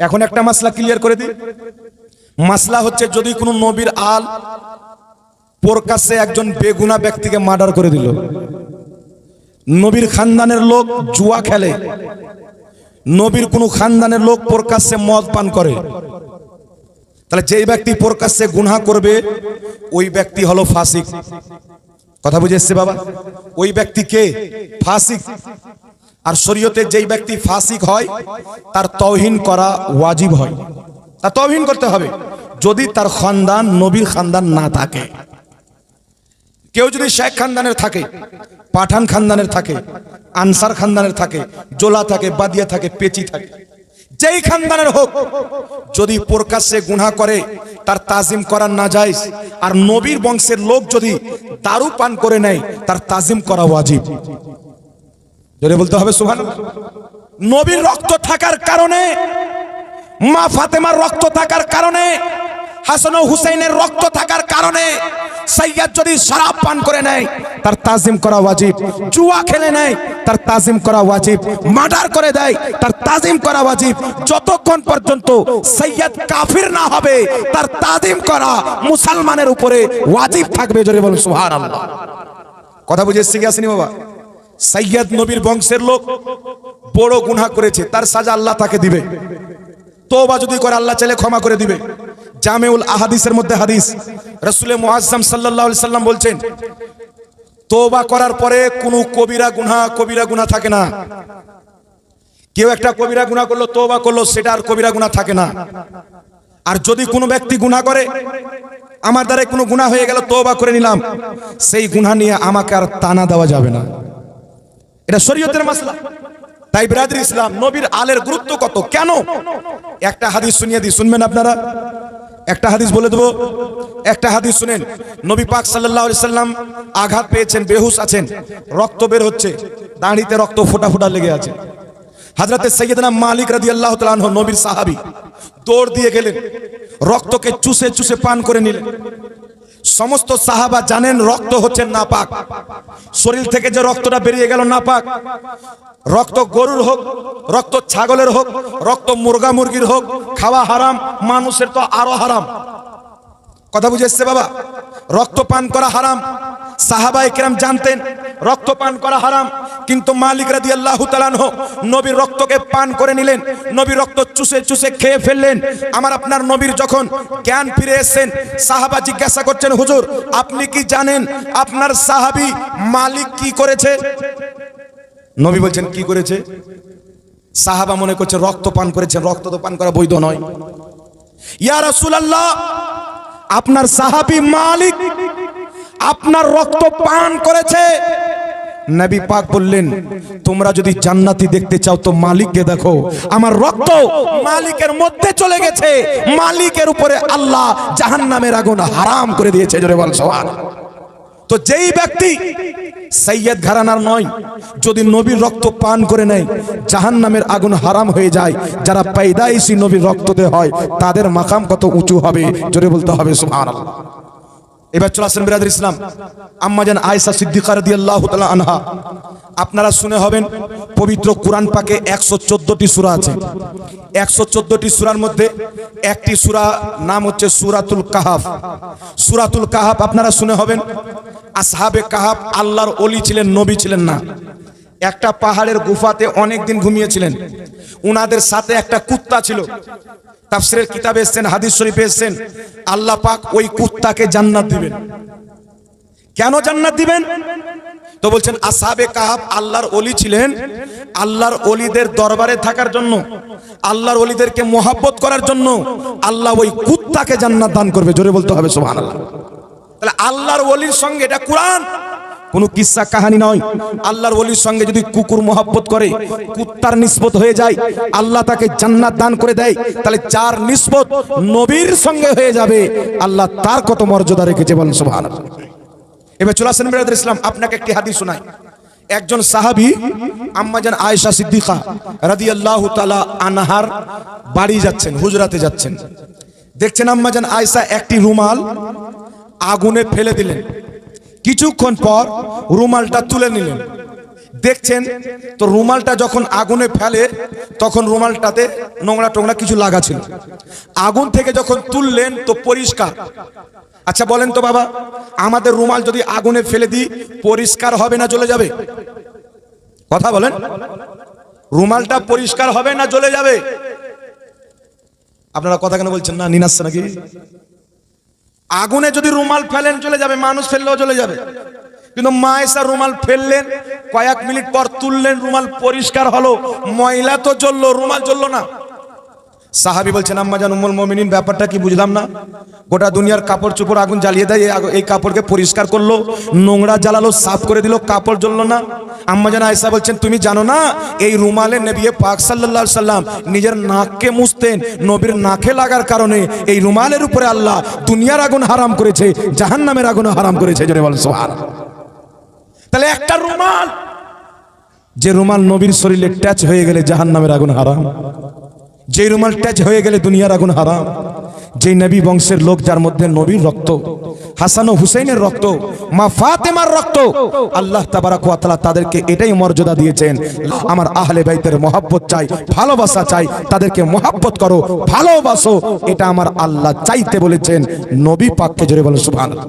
এখন একটা মাসলা ক্লিয়ার করে দিই। মাসলা হচ্ছে যদি কোনো নবীর আল প্রকাশ্যে একজন বেগুনা ব্যক্তিকে মার্ডার করে দিল। নবীর খানদানের লোক জুয়া খেলে। নবীর কোনো খানদানের লোক প্রকাশ্যে মদ পান করে। তাহলে যেই ব্যক্তি প্রকাশ্যে গুনাহ করবে, ওই ব্যক্তি হলো ফাসিক। কথা বুঝে এসছে বাবা? ওই ব্যক্তি কে? ফাসিক। আর শরীয়তে যেই ব্যক্তি ফাসিক হয়, তার তৌহিন করা ওয়াজিব হয়। তার তৌহিন করতে হবে। যদি তার খানদান, নবীর খানদান না থাকে, কেউ যদি শেখ খানদানের থাকে, পাঠান খানদানের থাকে, আনসার খানদানের থাকে, জোলা থাকে, বাদিয়া থাকে, পেচি থাকে, যেই খানদানের হোক, যদি প্রকাশ্যে গুনাহ করে, তার তাজিম করা না যায় আর নবীর বংশের লোক যদি দারু পান করে নেয়, তার তাজিম করা ওয়াজিব। জোরে বলতে হবে সুহান নবীর রক্ত থাকার কারণে, মা ফাতেমার রক্ত থাকার কারণে, হাসান হুসাইনের রক্ত থাকার কারণে সৈয়দ যদি শরাব পান করে নেয়, তার তাজিম করা ওয়াজিব। জুয়া খেলে নেয়, তার তাজিম করা ওয়াজিব। মার্ডার করে দেয়, তার তাজিম করা ওয়াজিব। যতক্ষণ পর্যন্ত সৈয়াদ কাফির না হবে, তার তাজিম করা মুসলমানের উপরে ওয়াজিব থাকবে, জোরে বলুন, সুবহানাল্লাহ। কথা বুঝে কি আসেনি বাবা? সৈয়দ নবীর বংশের লোক বড় গুনাহ করেছে, তার সাজা আল্লাহ তাকে দিবে। তোবা যদি করে, আল্লাহ চাইলে ক্ষমা করে দিবে। জামেউল আহাদিসের মধ্যে হাদিস, রসুলের মুআজ্জাম আলাইহি সাল্লাম বলছেন তোবা করার পরে কোনো কবিরা গুনাহ কবিরা গুনাহ থাকে না। কেউ একটা কবিরা গুনাহ করল তোবা করল, সেটা আর কবিরা গুনাহ থাকে না। আর যদি কোনো ব্যক্তি গুনাহ করে, আমার দ্বারা কোনো গুনাহ হয়ে গেল তোবা করে নিলাম। সেই গুনাহ নিয়ে আমাকে আর তানা দেওয়া যাবে না। এটা শরীয়তের মাসলা। তাই বিরাদরি ইসলাম, নবীর আলের গুরুত্ব কত? কেন? একটা হাদিস শুনিয়ে দিই, শুনবেন আপনারা? একটা হাদিস বলে দেবো। একটা হাদিস শুনেন, নবী পাক আলাইহি সাল্লাম আঘাত পেয়েছেন, বেহুশ আছেন, রক্ত বের হচ্ছে, দাঁড়িতে রক্ত ফোটা ফোটা লেগে আছে। হাজরতে সৈয়দনা মালিক তাআলা আনহু, নবীর সাহাবী, দৌড় দিয়ে গেলেন, রক্তকে চুষে চুষে পান করে নিলেন। সমস্ত সাহাবা জানেন রক্ত হচ্ছে নাপাক। শরীর থেকে যে রক্তটা বেরিয়ে গেল নাপাক। রক্ত গরুর হোক, রক্ত ছাগলের হোক, রক্ত মুরগা মুরগির হোক, খাওয়া হারাম, মানুষের তো আরও হারাম। কথা বুঝে এসছে বাবা? রক্ত পান করা হারাম। সাহাবা একরাম জানতেন রক্ত পান করা হারাম। কিন্তু মালিক রাদি আল্লাহ নবীর রক্তকে পান করে নিলেন, নবীর রক্ত চুষে চুষে খেয়ে ফেললেন। আমার আপনার নবীর যখন জ্ঞান ফিরে এসেছেন, সাহাবা জিজ্ঞাসা করছেন, হুজুর, আপনি কি জানেন আপনার সাহাবি মালিক কি করেছে? নবী বলছেন, কি করেছে? সাহাবা মনে করছে, রক্ত পান করেছে, রক্ত তো পান করা বৈধ নয়। ইয়া রাসূলুল্লাহ, আপনার সাহাবী মালিক আপনার রক্ত পান করেছে? নবী পাক বললেন, তোমরা যদি জান্নাতি দেখতে চাও তো মালিককে দেখো। আমার রক্ত মালিকের মধ্যে চলে গেছে। মালিকের উপরে আল্লাহ জাহান্নামের আগুন হারাম করে দিয়েছে, জোরে বল সবার তো যেই ব্যক্তি সৈয়দ ঘরানার নয়, যদি নবীর রক্ত পান করে নেয় জাহান নামের আগুন হারাম হয়ে যায়। যারা পাইদাইশি নবীর রক্ততে হয়, তাদের মাকাম কত উঁচু হবে, জোরে বলতে হবে, সুবহানাল্লাহ। এবার চলে আসেন বিরাদ ইসলাম। আম্মাজান আয়সা সিদ্দিকার তাআলা আনহা। আপনারা শুনে হবেন, পবিত্র কোরআন পাকে একশো চোদ্দটি সুরা আছে। একশো চোদ্দটি সুরার মধ্যে একটি সুরা নাম হচ্ছে সুরাতুল কাহাফ। সুরাতুল কাহাফ আপনারা শুনে হবেন, আসহাবে কাহাফ আল্লাহর অলি ছিলেন, নবী ছিলেন না। একটা পাহাড়ের গুফাতে অনেক দিন ঘুমিয়েছিলেন। উনাদের সাথে একটা কুত্তা ছিল। তাফসিরের কিতাবে এসেছেন, হাদিস শরীফে এসেছেন, আল্লাহ পাক ওই কুত্তাকে জান্নাত দিবেন। কেন জান্নাত দিবেন? তো বলছেন, আসাবে কাহাব আল্লাহর অলি ছিলেন। আল্লাহর অলিদের দরবারে থাকার জন্য, আল্লাহর অলিদেরকে মোহাব্বত করার জন্য আল্লাহ ওই কুত্তাকে জান্নাত দান করবে। জোরে বলতে হবে, সুবহানাল্লাহ। তাহলে আল্লাহর অলির সঙ্গে এটা কোরআন? কোনো কিসসা কাহানি নয়। আল্লাহর ওলির সঙ্গে যদি কুকুর মোহাব্বত করে, কুত্তার নিসবত হয়ে যায়, আল্লাহ তাকে জান্নাত দান করে দেয়, তাহলে যার নিসবত নবীর সঙ্গে হয়ে যাবে, আল্লাহ তার কত মর্যাদা রেখেছে বলেন সুবহানাল্লাহ। এবার চলে আসেন বিরাদর ইসলাম, আপনাকে একটি হাদিস শোনাই। একজন সাহাবী আম্মাজান আয়েশা সিদ্দিকা রাদিয়াল্লাহু তাআলা আনহার বাড়ি যাচ্ছেন, হুজরাতে যাচ্ছেন। দেখছেন আম্মাজান আয়েশা একটি রুমাল আগুনে ফেলে দিলেন। কিছুক্ষণ পর রুমালটা তুলে নিলেন। দেখছেন, তো রুমালটা যখন আগুনে ফেলে, তখন রুমালটাতে নোংরা টোংরা কিছু লাগা ছিল। আগুন থেকে যখন তুললেন, তো পরিষ্কার। আচ্ছা বলেন তো বাবা, আমাদের রুমাল যদি আগুনে ফেলে দিই, পরিষ্কার হবে না চলে যাবে? কথা বলেন। রুমালটা পরিষ্কার হবে না জ্বলে যাবে? আপনারা কথা কেন বলছেন না? নিনাচ্ছে নাকি? আগুনে যদি রুমাল ফেলেন, চলে যাবে, মানুষ ফেললেও চলে যাবে। কিন্তু মায়েসা রুমাল ফেললেন, কয়েক মিনিট পর তুললেন, রুমাল পরিষ্কার হলো, ময়লা তো জ্বললো, রুমাল জ্বললো না। সাহাবি বলছেন, আম্মা জান উম্মুল মুমিনিন, ব্যাপারটা কি বুঝলাম না? গোটা দুনিয়ার কাপড় চোপড় আগুন জ্বালিয়ে দেয়, এই কাপড়কে পরিষ্কার করল, নোংরা জ্বালালো, সাফ করে দিল, কাপড় জ্বললো না। আম্মা জান আয়েশা বলছেন, তুমি জানো না, এই রুমালে নবী পাক আলাইহি সাল্লাম নিজের নাককে মুছতেন, নবীর নাকে লাগার কারণে এই রুমালের উপরে আল্লাহ দুনিয়ার আগুন হারাম করেছে, জাহান্নামের আগুন হারাম করেছে, জোরে বল সুবহানাল্লাহ। তাহলে একটা রুমাল, যে রুমাল নবীর শরীরে ট্যাচ হয়ে গেলে জাহান্নামের আগুন হারাম। যে রুমাল ট্যাচ হয়ে গেলে দুনিয়ার আগুন হারাম যে নবী বংশের লোক যার মধ্যে নবীর রক্ত, হাসান ও হুসেনের রক্ত, মা ফাতেমার রক্ত, আল্লাহ তাবারাক ওয়া তাআলা তাদেরকে এটাই মর্যাদা দিয়েছেন। আমার আহলে বাইতের মহাব্বত চাই, ভালোবাসা চাই, তাদেরকে মহাব্বত করো, ভালোবাসো, এটা আমার আল্লাহ চাইতে বলেছেন, নবী পাককে জোরে বলো, সুবহানাল্লাহ।